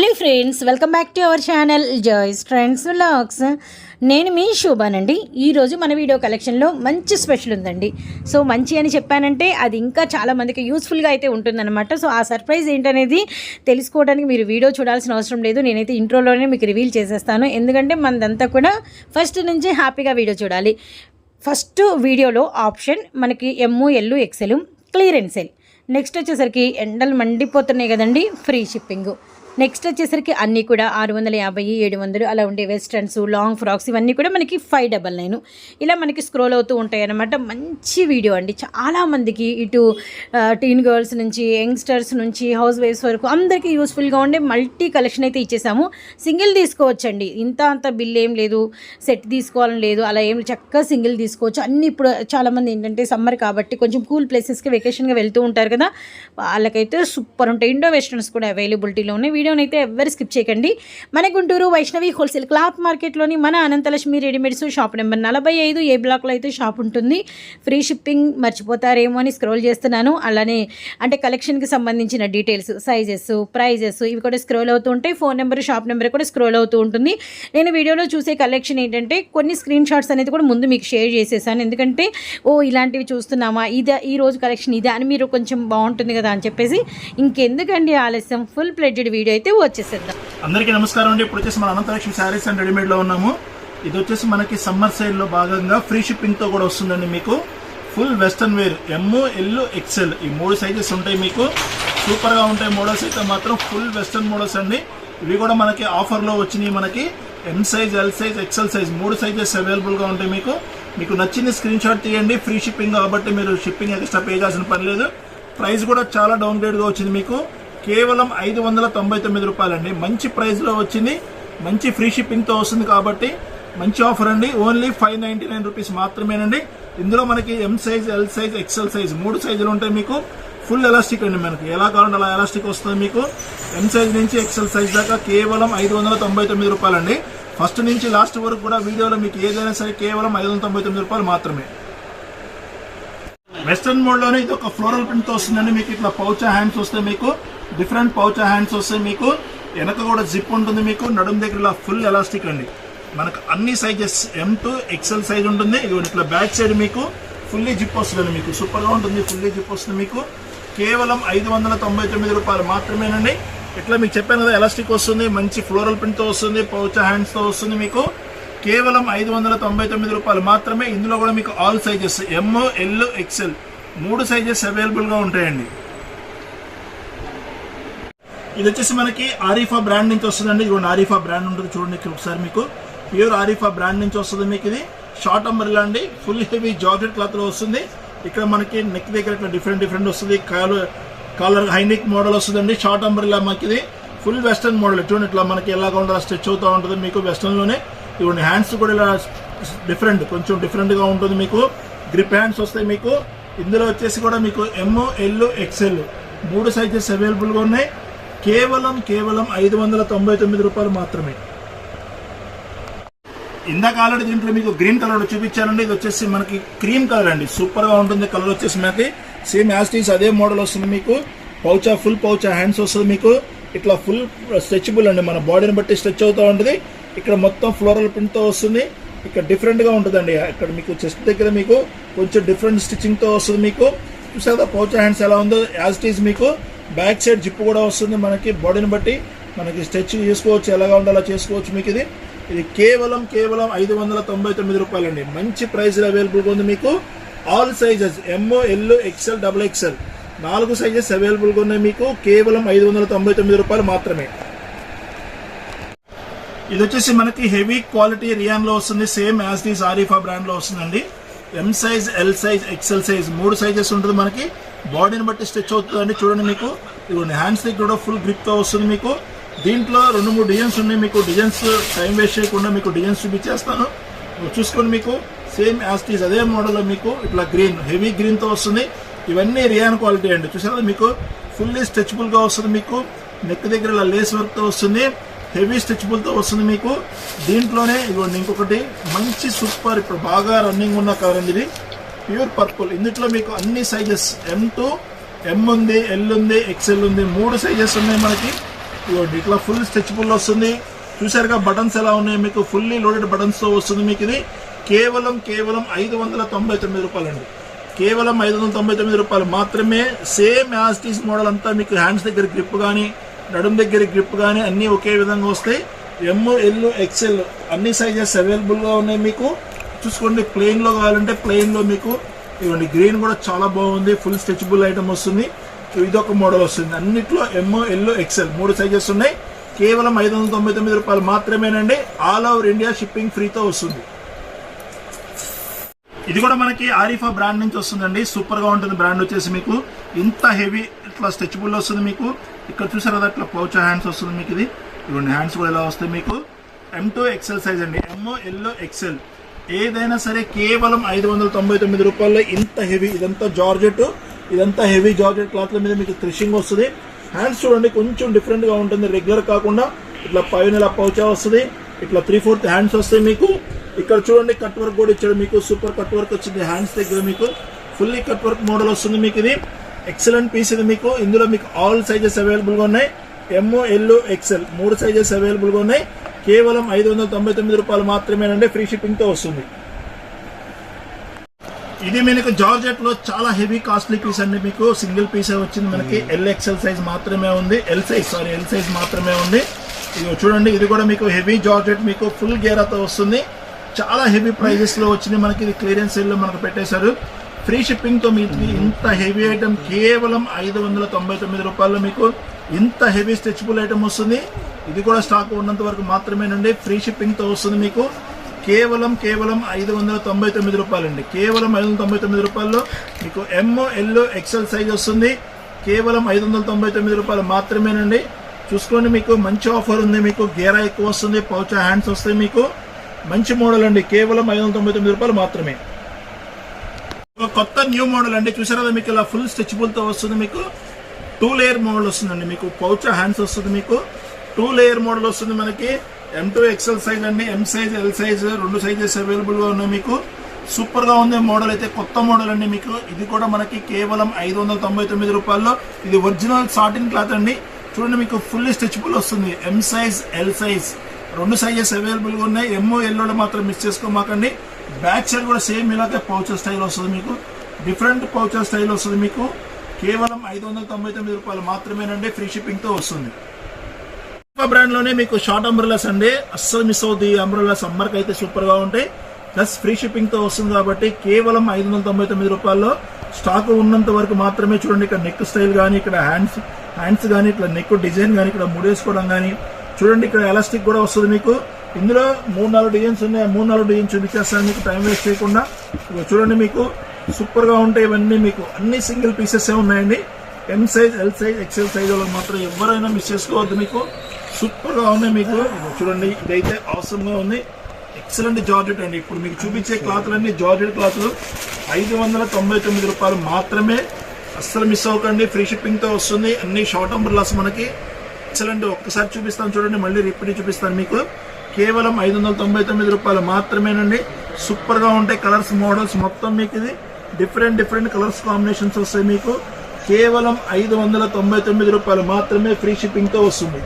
Hello friends welcome back to our channel Joy's friends vlogs నేను మీ శోభానండి. ఈరోజు మన వీడియో కలెక్షన్లో మంచి స్పెషల్ ఉందండి. సో మంచి అని చెప్పానంటే అది ఇంకా చాలా మందికి యూస్ఫుల్గా అయితే ఉంటుందన్నమాట. సో ఆ సర్ప్రైజ్ ఏంటనేది తెలుసుకోవడానికి మీరు వీడియో చూడాల్సిన అవసరం లేదు. నేనైతే ఇంట్రోలోనే మీకు రివీల్ చేసేస్తాను. ఎందుకంటే మనదంతా కూడా ఫస్ట్ నుంచి హ్యాపీగా వీడియో చూడాలి. ఫస్ట్ వీడియోలో ఆప్షన్ మనకి ఎమ్ము ఎల్లు ఎక్సెల్ క్లియరెన్స్ సెల్ నెక్స్ట్ వచ్చేసరికి ఎండలు మండిపోతున్నాయి కదండి ఫ్రీ షిప్పింగ్ నెక్స్ట్ వచ్చేసరికి అన్నీ కూడా ఆరు వందల యాభై ఏడు వందలు అలా ఉండే వెస్ట్రన్స్ లాంగ్ ఫ్రాక్స్ ఇవన్నీ కూడా మనకి ఫైవ్ డబల్ నైన్ ఇలా మనకి స్క్రోల్ అవుతూ ఉంటాయి అన్నమాట మంచి వీడియో అండి. చాలా మందికి ఇటు టీన్ గర్ల్స్ నుంచి యంగ్స్టర్స్ నుంచి హౌస్ వైఫ్స్ వరకు అందరికీ యూస్ఫుల్గా ఉండే మల్టీ కలెక్షన్ అయితే ఇచ్చేసాము. సింగిల్ తీసుకోవచ్చండి. ఇంత అంత బిల్ ఏం లేదు. సెట్ తీసుకోవాలని లేదు. అలా ఏం చక్కగా సింగిల్ తీసుకోవచ్చు. అన్ని ఇప్పుడు చాలామంది ఏంటంటే సమ్మర్ కాబట్టి కొంచెం కూల్ ప్లేసెస్కి వెకేషన్గా వెళ్తూ ఉంటారు కదా. వాళ్ళకైతే సూపర్ ఉంటాయి. ఇండో వెస్టర్న్స్ కూడా అవైలబిలిటీలో ఉన్నాయి వీడియో అయితే ఎవ్వరు స్కిప్ చేయకండి. మన గుంటూరు వైష్ణవి హోల్సేల్ క్లాత్ మార్కెట్లోని మన అనంతలక్ష్మి రెడీమేడ్స్ షాప్ నెంబర్ నలభై ఐదు ఏ బ్లాక్లో అయితే షాప్ ఉంటుంది. ఫ్రీ షిప్పింగ్ మర్చిపోతారేమో అని స్క్రోల్ చేస్తున్నాను. అలానే అంటే కలెక్షన్కి సంబంధించిన డీటెయిల్స్ సైజెస్ ప్రైజెస్ ఇవి కూడా స్క్రోల్ అవుతూ ఉంటాయి. ఫోన్ నెంబర్ షాప్ నెంబర్ కూడా స్క్రోల్ అవుతూ ఉంటుంది. నేను వీడియోలో చూసే కలెక్షన్ ఏంటంటే కొన్ని స్క్రీన్ షాట్స్ అనేది కూడా ముందు మీకు షేర్ చేసేసాను. ఎందుకంటే ఓ ఇలాంటివి చూస్తున్నామా? ఇదే ఈ రోజు కలెక్షన్ ఇదే అని మీరు కొంచెం బాగుంటుంది కదా అని చెప్పేసి. ఇంకెందుకండి ఆలస్యం? ఫుల్ ప్లెడ్జెడ్ వీడియో అయితే వచ్చేసేద్దాం. అందరికీ నమస్కారం అండి. ఇప్పుడు వచ్చేసి మన అనంతలక్ష్మి శారీస్ అండ్ రెడీమేడ్లో ఉన్నాము. ఇది వచ్చేసి మనకి సమ్మర్ సేల్లో భాగంగా ఫ్రీ షిప్పింగ్తో కూడా వస్తుందండి మీకు. Full western wear M L XL ఈ మూడు సైజెస్ ఉంటాయి మీకు. సూపర్గా ఉంటాయి మోడల్స్ అయితే మాత్రం ఫుల్ వెస్టర్న్ మోడల్స్ అండి. ఇవి కూడా మనకి ఆఫర్లో వచ్చినాయి మనకి. M size L size XL size మూడు సైజెస్ అవైలబుల్గా ఉంటాయి మీకు. మీకు నచ్చింది స్క్రీన్ షాట్ తీయండి. ఫ్రీ షిప్పింగ్ కాబట్టి మీరు షిప్పింగ్ ఎక్స్ట్రా పే చేయాల్సిన పని లేదు. ప్రైస్ కూడా చాలా డౌన్గా వచ్చింది మీకు. కేవలం ఐదు వందల తొంభై తొమ్మిది రూపాయలండి. మంచి ప్రైస్లో వచ్చింది. మంచి ఫ్రీ షిప్పింగ్తో వస్తుంది కాబట్టి మంచి ఆఫర్ అండి. Only five ninety nine rupees మాత్రమేనండి. ఇందులో మనకి M size L size XL size మూడు సైజులు ఉంటాయి మీకు. ఫుల్ ఎలాస్టిక్ అండి మనకి. ఎలా కావాలంటే అలా ఎలాస్టిక్ వస్తుంది మీకు. ఎం సైజ్ నుంచి ఎక్సెల్ సైజ్ దాకా కేవలం ఐదు వందల తొంభై తొమ్మిది రూపాయలండి. ఫస్ట్ నుంచి లాస్ట్ వరకు కూడా వీడియోలో మీకు ఏదైనా సరే కేవలం ఐదు వందల తొంభై తొమ్మిది రూపాయలు మాత్రమే. వెస్టర్న్ మోడ్లోనే ఇది ఒక ఫ్లోరల్ ప్రింట్తో వస్తుందండి. మీకు ఇట్లా పౌచా హ్యాండ్స్ వస్తాయి మీకు డిఫరెంట్ పౌచా హ్యాండ్స్ వస్తాయి మీకు వెనక కూడా జిప్ ఉంటుంది మీకు నడుం దగ్గర ఇలా ఫుల్ ఎలాస్టిక్ అండి. మనకు అన్ని sizes M to XL size ఉంటుంది. ఇది ఇట్లా బ్యాక్ సైడ్ మీకు ఫుల్లీ జిప్ వస్తుందండి మీకు. సూపర్గా ఉంటుంది ఫుల్లీ జిప్ వస్తుంది మీకు. కేవలం ఐదు వందల తొంభై తొమ్మిది రూపాయలు మాత్రమేనండి. ఇట్లా మీకు చెప్పాను కదా ఎలాస్టిక్ వస్తుంది మంచి ఫ్లోరల్ ప్రింట్తో వస్తుంది పౌచా హ్యాండ్స్తో వస్తుంది మీకు. కేవలం ఐదు వందల తొంభై తొమ్మిది రూపాయలు మాత్రమే. ఇందులో కూడా మీకు ఆల్ సైజెస్ ఎంఓ ఎల్ ఎక్సెల్ మూడు సైజెస్ అవైలబుల్గా ఉంటాయండి. ఇది వచ్చేసి మనకి ఆరిఫా బ్రాండ్ నుంచి వస్తుందండి. ఇది ఆరిఫా బ్రాండ్ ఉంటుంది చూడండి ఇక్కడ ఒకసారి మీకు. ప్యూర్ ఆరిఫా బ్రాండ్ నుంచి వస్తుంది మీకు ఇది. షార్ట్ అంబర్లా అండి. ఫుల్ హెవీ జాకెట్ క్లాత్లో వస్తుంది. ఇక్కడ మనకి నెక్ దగ్గర ఇట్లా డిఫరెంట్ డిఫరెంట్ వస్తుంది. Collar collar high neck model వస్తుందండి. షార్ట్ అంబర్లా మనకి ఇది ఫుల్ వెస్టర్న్ మోడల్ చూడండి ఇట్లా మనకి ఎలాగా ఉండాలి స్ట్రెచ్ అవుతూ ఉంటుంది మీకు వెస్టర్న్లోనే ఇవన్నీ హ్యాండ్స్ కూడా ఇలా డిఫరెంట్ కొంచెం డిఫరెంట్గా ఉంటుంది మీకు. గ్రిప్ హ్యాండ్స్ వస్తాయి మీకు. ఇందులో వచ్చేసి కూడా మీకు ఎమ్ ఎల్ ఎక్స్ఎల్ మూడు సైజెస్ అవైలబుల్గా ఉన్నాయి. కేవలం కేవలం ఐదు వందల తొంభై తొమ్మిది రూపాయలు మాత్రమే. ఇందాక ఆల్రెడీ దీంట్లో మీకు గ్రీన్ కలర్ చూపించానండి. ఇది వచ్చేసి మనకి క్రీమ్ కలర్ అండి. సూపర్గా ఉంటుంది. కలర్ వచ్చేసి మనకి సేమ్ యాస్టీస్ అదే మోడల్ వస్తుంది మీకు. పౌచా ఫుల్ పౌచా హ్యాండ్స్ వస్తుంది మీకు. ఇట్లా ఫుల్ స్ట్రెచబుల్ అండి. మన బాడీని బట్టి స్ట్రెచ్ అవుతూ ఉంటుంది. ఇక్కడ మొత్తం ఫ్లోరల్ ప్రింట్తో వస్తుంది. ఇక్కడ డిఫరెంట్గా ఉంటుందండి. ఇక్కడ మీకు చెస్ట్ దగ్గర మీకు కొంచెం డిఫరెంట్ స్టిచ్చింగ్తో వస్తుంది మీకు. చూసారా పౌచా హ్యాండ్స్ ఎలా ఉందో? యాజ్ ఇట్ ఈజ్ మీకు బ్యాక్ సైడ్ జిప్ కూడా వస్తుంది మనకి. బాడీని బట్టి మనకి స్ట్రెచ్ చేసుకోవచ్చు. ఎలాగా ఉండాలో చేసుకోవచ్చు మీకు ఇది. ఇది కేవలం కేవలం ఐదు వందల తొంభై తొమ్మిది రూపాయలండి. మంచి ప్రైస్లో అవైలబుల్గా ఉంది మీకు. ఆల్ సైజెస్ ఎంఓ ఎల్ ఎక్సెల్ డబుల్ ఎక్సెల్ నాలుగు సైజెస్ అవైలబుల్గా ఉన్నాయి మీకు. కేవలం ఐదు వందల తొంభై తొమ్మిది రూపాయలు మాత్రమే. ఇది వచ్చేసి మనకి హెవీ క్వాలిటీ రియాన్లో వస్తుంది సేమ్ యాజ్ దీస్ ఆరిఫా బ్రాండ్లో వస్తుందండి. M size L size XL size మూడు సైజెస్ ఉంటుంది మనకి. బాడీని బట్టి స్ట్రెచ్ అవుతుందండి. చూడండి మీకు. ఇదిగోండి హ్యాండ్స్ దగ్గర కూడా ఫుల్ గ్రిప్తో వస్తుంది మీకు. దీంట్లో రెండు మూడు డిజైన్స్ ఉన్నాయి మీకు. డిజైన్స్ టైం వేస్ట్ చేయకుండా మీకు డిజైన్స్ చూపించేస్తాను. చూసుకోండి మీకు. సేమ్ యాజ్ దీస్ అదే మోడల్లో మీకు ఇట్లా గ్రీన్ హెవీ గ్రీన్తో వస్తుంది. ఇవన్నీ రియాన్ క్వాలిటీ అండి. చూసారా మీకు? ఫుల్లీ స్ట్రెచబుల్గా వస్తుంది మీకు. నెక్ దగ్గర ఇలా లేస్ వర్క్తో వస్తుంది. హెవీ స్ట్రెచ్బుల్తో వస్తుంది మీకు. దీంట్లోనే ఇదిగోండి ఇంకొకటి మంచి సూపర్ ఇప్పుడు బాగా రన్నింగ్ ఉన్న కవర్ అండి ఇది. ప్యూర్ పర్పుల్ ఇందులో మీకు అన్ని సైజెస్ ఎం టు ఎం ఉంది ఎల్ ఉంది ఎక్సెల్ ఉంది. మూడు సైజెస్ ఉన్నాయి మనకి. ఇదిగోండి ఇట్లా ఫుల్ స్ట్రెచ్బుల్ వస్తుంది. చూసారుగా బటన్స్ ఎలా ఉన్నాయి మీకు? ఫుల్లీ లోడెడ్ బటన్స్తో వస్తుంది మీకు ఇది. కేవలం కేవలం ఐదు వందల తొంభై తొమ్మిది రూపాయలండి. కేవలం ఐదు వందల తొంభై తొమ్మిది రూపాయలు. మాత్రమే సేమ్ యాస్టీస్ మోడల్ అంతా మీకు హ్యాండ్స్ దగ్గర గ్రిప్ కానీ నడుం దగ్గర గ్రిప్ కానీ అన్నీ ఒకే విధంగా వస్తాయి. ఎమ్ ఎల్ ఎక్సెల్ అన్ని సైజెస్ అవైలబుల్గా ఉన్నాయి మీకు. చూసుకోండి ప్లెయిన్లో కావాలంటే ప్లెయిన్లో మీకు. ఇవ్వండి గ్రీన్ కూడా చాలా బాగుంది. ఫుల్ స్ట్రెచబుల్ ఐటమ్ వస్తుంది. ఇదొక మోడల్ వస్తుంది. అన్నిట్లో ఎమ్ ఎల్ ఎక్సెల్ మూడు సైజెస్ ఉన్నాయి. కేవలం ఐదు వందల తొంభై తొమ్మిది రూపాయలు మాత్రమేనండి. ఆల్ ఓవర్ ఇండియా షిప్పింగ్ ఫ్రీతో వస్తుంది. ఇది కూడా మనకి ఆరిఫా బ్రాండ్ నుంచి వస్తుందండి. సూపర్గా ఉంటుంది బ్రాండ్ వచ్చేసి మీకు. ఇంత హెవీ ఇట్లా స్ట్రెచబుల్ వస్తుంది మీకు. ఇక్కడ చూసారు కదా ఇట్లా పౌచ్ హ్యాండ్స్ వస్తుంది మీకు ఇది. ఇవ్వండి హ్యాండ్స్ కూడా ఎలా వస్తాయి మీకు. ఎం టూ ఎక్సెల్ సైజ్ అండి. ఎంఓ ఎల్లో ఎక్సెల్ ఏదైనా సరే కేవలం ఐదు వందల తొంభై తొమ్మిది రూపాయల్లో ఇంత హెవీ ఇదంతా జార్జెట్. ఇదంతా హెవీ జార్జెట్ క్లాత్ల మీద మీకు థ్రిషింగ్ వస్తుంది. హ్యాండ్స్ చూడండి కొంచెం డిఫరెంట్గా ఉంటుంది. రెగ్యులర్ కాకుండా ఇట్లా పైన ఇలా పౌచా వస్తుంది. ఇట్లా త్రీ ఫోర్త్ హ్యాండ్స్ వస్తాయి మీకు. ఇక్కడ చూడండి కట్ వర్క్ కూడా ఇచ్చాడు మీకు. సూపర్ కట్ వర్క్ వచ్చింది. హ్యాండ్స్ దగ్గర మీకు. ఫుల్లీ కట్ వర్క్ మోడల్ వస్తుంది మీకు ఇది. ఎక్సలెంట్ పీస్ ఇది మీకు ఇందులో మీకు ఆల్ సైజెస్ అవైలబుల్గా ఉన్నాయి. ఎమ్ ఎల్ ఎక్సెల్ మూడు సైజెస్ అవైలబుల్గా ఉన్నాయి. కేవలం ఐదు వందల తొంభై తొమ్మిది రూపాయలు మాత్రమేనండి ఫ్రీ షిప్పింగ్తో వస్తుంది. ఇది మీకు జార్జెట్లో చాలా హెవీ కాస్ట్లీ పీస్ అండి మీకు. సింగిల్ పీస్ వచ్చింది మనకి. ఎల్ ఎక్సెల్ సైజ్ మాత్రమే ఉంది. L size sorry L size మాత్రమే ఉంది. ఇది చూడండి ఇది కూడా మీకు హెవీ జార్జెట్ మీకు ఫుల్ గేరాతో వస్తుంది. చాలా హెవీ ప్రైజెస్లో వచ్చింది మనకి. ఇది క్లియరెన్స్ సేల్లో మనకు పెట్టేశారు. ఫ్రీ షిప్పింగ్తో మీకు ఇంత హెవీ ఐటమ్ కేవలం ఐదు వందల తొంభై తొమ్మిది రూపాయల్లో మీకు ఇంత హెవీ స్ట్రెచబుల్ ఐటమ్ వస్తుంది. ఇది కూడా స్టాక్ ఉన్నంత వరకు మాత్రమేనండి. ఫ్రీ షిప్పింగ్తో వస్తుంది మీకు. కేవలం కేవలం ఐదు వందల తొంభై తొమ్మిది రూపాయలండి. కేవలం ఐదు వందల తొంభై తొమ్మిది రూపాయల్లో మీకు ఎమ్ ఎల్ ఎక్సెల్ సైజ్ వస్తుంది. కేవలం ఐదు వందల తొంభై తొమ్మిది రూపాయలు మాత్రమేనండి. చూసుకోండి మీకు. మంచి ఆఫర్ ఉంది మీకు. గేరా ఎక్కువ వస్తుంది. పౌచా హ్యాండ్స్ వస్తాయి మీకు. మంచి మోడల్ అండి. కేవలం ఐదు వందల తొంభై తొమ్మిది రూపాయలు మాత్రమే. కొత్త న్యూ మోడల్ అండి. చూసారా మీకు ఇలా ఫుల్ స్ట్రెచ్బుల్తో వస్తుంది మీకు. టూ లేయర్ మోడల్ వస్తుందండి మీకు. పౌచా హ్యాండ్స్ వస్తుంది మీకు. టూ లేయర్ మోడల్ వస్తుంది మనకి. ఎం టూ ఎక్సెల్ సైజ్ అండి. ఎం సైజ్ ఎల్ సైజ్ రెండు సైజెస్ అవైలబుల్గా ఉన్నాయి మీకు. సూపర్గా ఉంది మోడల్ అయితే కొత్త మోడల్ అండి మీకు. ఇది కూడా మనకి కేవలం ఐదు వందల తొంభై తొమ్మిది రూపాయల్లో. ఇది ఒరిజినల్ సాటిన్ క్లాత్ అండి. చూడండి మీకు ఫుల్లీ స్ట్రెచ్బుల్ వస్తుంది. ఎం సైజ్ ఎల్ సైజ్ రెండు సైజెస్ అవైలబుల్గా ఉన్నాయి. ఎమ్మో ఎల్లోలో మాత్రం మిస్ చేసుకోమాకండి. బ్యాక్ సైడ్ కూడా సేమ్ ఇలాగే పౌచర్ స్టైల్ వస్తుంది మీకు. డిఫరెంట్ పౌచర్ స్టైల్ వస్తుంది మీకు. కేవలం ఐదు వందల తొంభై తొమ్మిది రూపాయలు మాత్రమేనండి ఫ్రీ షిప్పింగ్తో వస్తుంది. బ్రాండ్లోనే మీకు షార్ట్ అంబ్రెలాస్ అండి. అస్సలు మిస్ అవుతుంది ఈ అంబ్రెలా సమ్మర్కి అయితే సూపర్గా ఉంటాయి. ప్లస్ ఫ్రీ షిప్పింగ్తో వస్తుంది కాబట్టి కేవలం ఐదు వందల తొంభై తొమ్మిది రూపాయల్లో స్టాక్ ఉన్నంత వరకు మాత్రమే చూడండి. ఇక్కడ నెక్ స్టైల్ కానీ ఇక్కడ హ్యాండ్స్ హ్యాండ్స్ కానీ ఇట్లా నెక్ డిజైన్ కానీ ఇక్కడ ముడేసుకోవడం కానీ చూడండి. ఇక్కడ ఎలాస్టిక్ కూడా వస్తుంది మీకు. ఇందులో మూడు నాలుగు డిజైన్స్ ఉన్నాయి. ఆ మూడు నాలుగు డిజైన్స్ చూపించేస్తాను మీకు టైం వేస్ట్ చేయకుండా. చూడండి మీకు. సూపర్గా ఉంటాయి ఇవన్నీ మీకు. అన్ని సింగిల్ పీసెస్ ఉన్నాయండి. M size L size XL size వాళ్ళకి మాత్రం ఎవరైనా మిస్ చేసుకోవద్దు మీకు. సూపర్గా ఉన్నాయి మీకు. చూడండి. ఇదైతే అవసరంగా ఉంది. ఎక్సలెంట్ జార్జెట్ అండి. ఇప్పుడు మీకు చూపించే క్లాత్లన్నీ జార్జెట్ క్లాత్లు. ఐదు వందల తొంభై తొమ్మిది రూపాయలు మాత్రమే అస్సలు మిస్ అవ్వకండి. ఫ్రీ షిప్పింగ్తో వస్తుంది. అన్ని షార్ట్ అంబర్లాస్ మనకి. ఎక్సలెంట్ ఒక్కసారి చూపిస్తాను చూడండి. మళ్ళీ రిపీట్ చూపిస్తాను మీకు. కేవలం ఐదు వందల తొంభై తొమ్మిది రూపాయలు మాత్రమేనండి. సూపర్గా ఉంటాయి కలర్స్ మోడల్స్ మొత్తం మీకు ఇది. డిఫరెంట్ డిఫరెంట్ కలర్స్ కాంబినేషన్స్ వస్తాయి మీకు. కేవలం ఐదు వందల తొంభై తొమ్మిది రూపాయలు మాత్రమే ఫ్రీ షిప్పింగ్తో వస్తుంది.